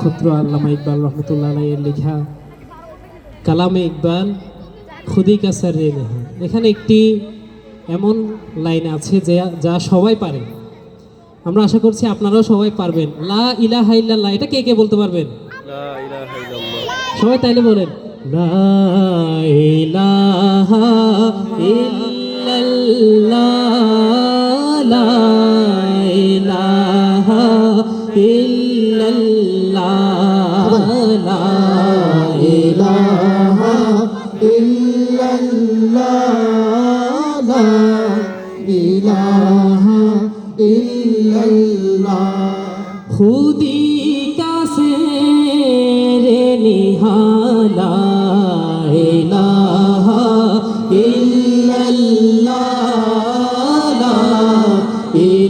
নক্ষত্র আল্লামা ইকবাল রহমতুল্লাহ আলাইয়ের লেখা কালামে ইকবাল খুদি কাসার রে নেহা এখানে একটি এমন লাইন আছে যে যা সবাই পারে। আমরা আশা করছি আপনারাও সবাই পারবেন। লা ইলাহা ইল্লাল্লাহ এটা কে কে বলতে পারবেন? সবাই তাইলে বলেন লা ইলাহা ইল্লাল্লাহ। ইলাহা ইল্লাল্লাহ লা ইলাহা খুদি কাছে রে নিহালা ইলাহা ইল্লাল্লাহ লা ইলাহা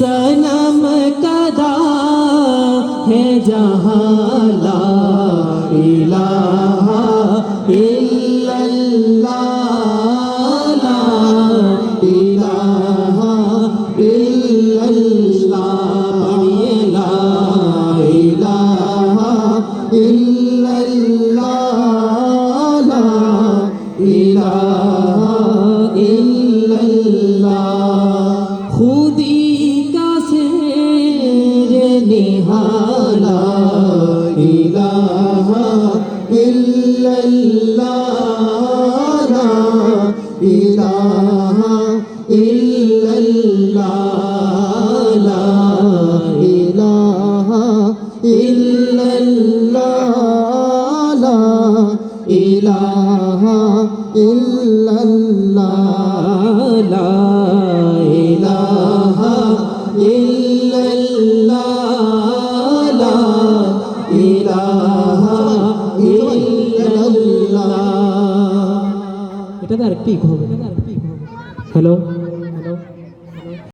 सनम कदा है जहाँ ला इलाहा इल्लल्लाह নিহালা ইলাহা ইল্লাল্লাহ ইলাহা ইল্লাল্লাহ ইলাহা ইল্লাল্লাহ ইলাহা ইল্লাল্লাহ এটাতে আরেকটি হবে। হ্যালো?